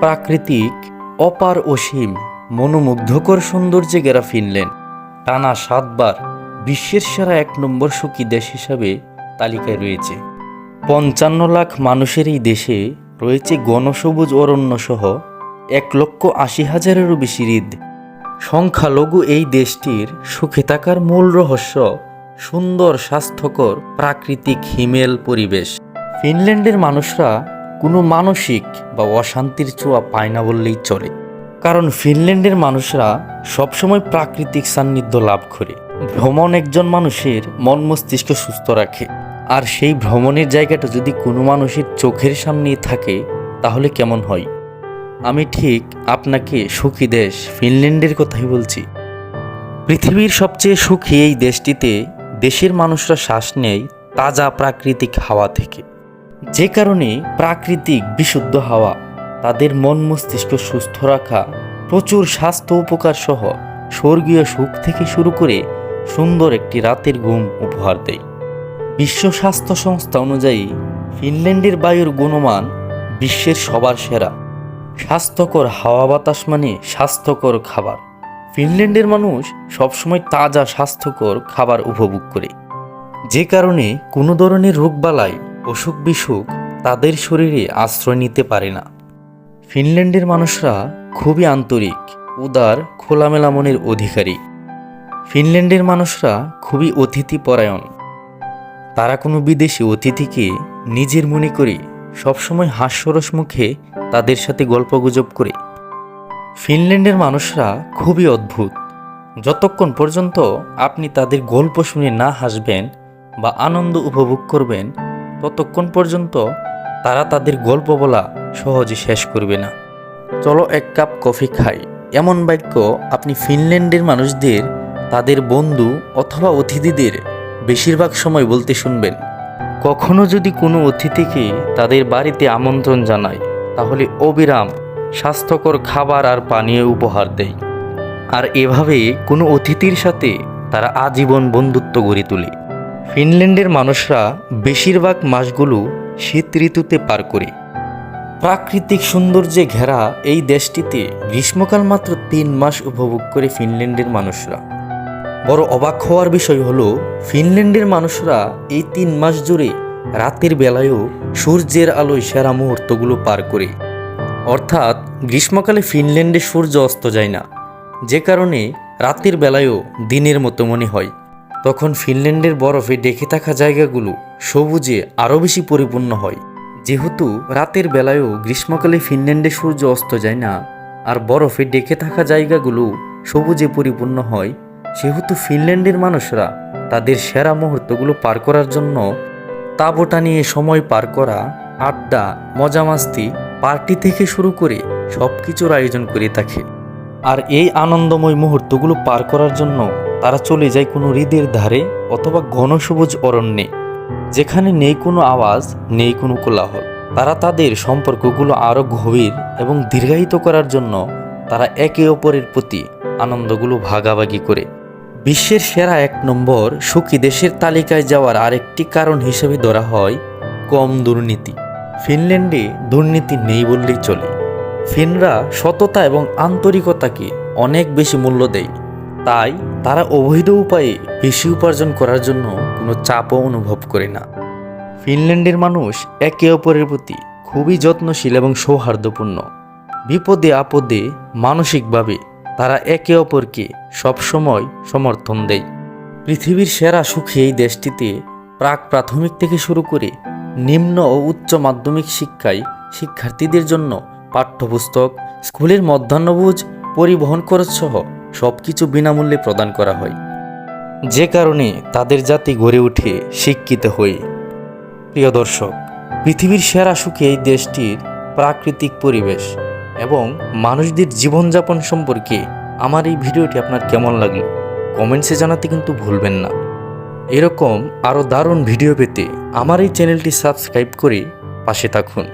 প্রাকৃতিক, অপার অসীম, মনোমুগ্ধকর সৌন্দর্যে গেরা ফিনল্যান্ড টানা সাতবার বিশ্বের সেরা এক নম্বর সুখী দেশ হিসাবে তালিকায় রয়েছে। পঞ্চান্ন লাখ মানুষের এই দেশে রয়েছে গণসবুজ অরণ্য সহ এক লক্ষ আশি হাজারেরও বেশি হৃদ। সংখ্যালঘু এই দেশটির সুখে থাকার মূল রহস্য সুন্দর, স্বাস্থ্যকর, প্রাকৃতিক, হিমেল পরিবেশ। ফিনল্যান্ডের মানুষরা কোনো মানসিক বা অশান্তির ছোঁয়া পায় না বললেই চলে। কারণ ফিনল্যান্ডের মানুষরা সবসময় প্রাকৃতিক সান্নিধ্য লাভ করে। ভ্রমণ একজন মানুষের মন মস্তিষ্ক সুস্থ রাখে। আর সেই ভ্রমণের জায়গাটা যদি কোনো মানুষের চোখের সামনেই থাকে, তাহলে কেমন হয়? আমি ঠিক আপনাকে সুখী দেশ ফিনল্যান্ডের কথাই বলছি। পৃথিবীর সবচেয়ে সুখী এই দেশটিতে দেশের মানুষরা শ্বাস নেয় তাজা প্রাকৃতিক হাওয়া থেকে। যে কারণে প্রাকৃতিক বিশুদ্ধ হাওয়া, তাদের মন মস্তিষ্ক সুস্থ রাখা, প্রচুর স্বাস্থ্য উপকার সহ স্বর্গীয় সুখ থেকে শুরু করে সুন্দর একটি রাতের ঘুম উপহার দেয়। বিশ্ব স্বাস্থ্য সংস্থা অনুযায়ী ফিনল্যান্ডের বায়ুর গুণমান বিশ্বের সবার সেরা। স্বাস্থ্যকর হাওয়া বাতাস মানে স্বাস্থ্যকর খাবার। ফিনল্যান্ডের মানুষ সবসময় তাজা স্বাস্থ্যকর খাবার উপভোগ করে। যে কারণে কোনো ধরনের রোগবালাই অসুখ বিসুখ তাদের শরীরে আশ্রয় নিতে পারে না। ফিনল্যান্ডের মানুষরা খুবই আন্তরিক, উদার, খোলামেলা মনের অধিকারী। ফিনল্যান্ডের মানুষরা খুবই অতিথিপরায়ণ। তারা কোনো বিদেশি অতিথিকে নিজের মনে করে সবসময় হাস্যরস মুখে তাদের সাথে গল্পগুজব করে। ফিনল্যান্ডের মানুষরা খুবই অদ্ভুত। যতক্ষণ পর্যন্ত আপনি তাদের গল্প শুনে না হাসবেন বা আনন্দ উপভোগ করবেন ততক্ষণ পর্যন্ত তারা তাদের গল্প বলা সহজে শেষ করবে না। চলো এক কাপ কফি খাই। এমন বাক্য আপনি ফিনল্যান্ডের মানুষদের, তাদের বন্ধু অথবা অতিথিদের বেশিরভাগ সময় বলতে শুনবেন। কখনো যদি কোনো অতিথিকে তাদের বাড়িতে আমন্ত্রণ জানায় তাহলে অবিরাম স্বাস্থ্যকর খাবার আর পানীয় উপহার দেয়। আর এভাবে কোনো অতিথির সাথে তারা আজীবন বন্ধুত্ব গড়ে তোলে। ফিনল্যান্ডের মানুষরা বেশিরভাগ মাসগুলো শীত ঋতুতে পার করে। প্রাকৃতিক সৌন্দর্যে ঘেরা এই দেশটিতে গ্রীষ্মকাল মাত্র তিন মাস উপভোগ করে ফিনল্যান্ডের মানুষরা। বড় অবাক হওয়ার বিষয় হলো, ফিনল্যান্ডের মানুষরা এই তিন মাস জুড়ে রাতের বেলায়ও সূর্যের আলোয় সেরা মুহূর্তগুলো পার করে। অর্থাৎ গ্রীষ্মকালে ফিনল্যান্ডে সূর্য অস্ত যায় না, যে কারণে রাতের বেলায়ও দিনের মতো মনে হয়। তখন ফিনল্যান্ডের বরফে ডেকে থাকা জায়গাগুলো সবুজে আরও বেশি পরিপূর্ণ হয়। যেহেতু রাতের বেলায়ও গ্রীষ্মকালে ফিনল্যান্ডে সূর্য অস্ত যায় না, আর বরফে ডেকে থাকা জায়গাগুলো সবুজে পরিপূর্ণ হয়, সেহেতু ফিনল্যান্ডের মানুষরা তাদের সেরা মুহূর্তগুলো পার করার জন্য তাবোটা নিয়ে সময় পার করা, আড্ডা, মজা মাস্তি, পার্টি থেকে শুরু করে সব কিছুর আয়োজন করে থাকে। আর এই আনন্দময় মুহূর্তগুলো পার করার জন্য তারা চলে যায় কোনো হৃদের ধারে অথবা ঘন সবুজ অরণ্যে, যেখানে নেই কোনো আওয়াজ, নেই কোনো কোলাহল। তারা তাদের সম্পর্কগুলো আরও গভীর এবং দীর্ঘায়িত করার জন্য তারা একে অপরের প্রতি আনন্দগুলো ভাগাভাগি করে। বিশ্বের সেরা এক নম্বর সুখী দেশের তালিকায় যাওয়ার আরেকটি কারণ হিসেবে ধরা হয় কম দুর্নীতি। ফিনল্যান্ডে দুর্নীতি নেই বললেই চলে। ফিনরা সততা এবং আন্তরিকতাকে অনেক বেশি মূল্য দেয়। তাই তারা অবৈধ উপায়ে বেশি উপার্জন করার জন্য কোনো চাপও অনুভব করে না। ফিনল্যান্ডের মানুষ একে অপরের প্রতি খুবই যত্নশীল এবং সৌহার্দ্যপূর্ণ। বিপদে আপদে মানসিকভাবে তারা একে অপরকে সবসময় সমর্থন দেয়। পৃথিবীর সেরা সুখী এই দেশটিতে প্রাক প্রাথমিক থেকে শুরু করে নিম্ন ও উচ্চ মাধ্যমিক শিক্ষায় শিক্ষার্থীদের জন্য পাঠ্যপুস্তক, স্কুলের মধ্যাহ্নভোজ, পরিবহন খরচ সহ সব কিছু বিনামূল্যে প্রদান করা হয়। যে কারণে তাদের জাতি গড়ে ওঠে শিক্ষিত হয়ে। প্রিয় দর্শক, পৃথিবীর সেরা সুখে এই দেশটির প্রাকৃতিক পরিবেশ এবং মানুষদের জীবনযাপন সম্পর্কে আমার এই ভিডিওটি আপনার কেমন লাগল? কমেন্টসে জানাতে কিন্তু ভুলবেন না। এরকম আরও দারুণ ভিডিও পেতে আমার এই চ্যানেলটি সাবস্ক্রাইব করে পাশে থাকুন।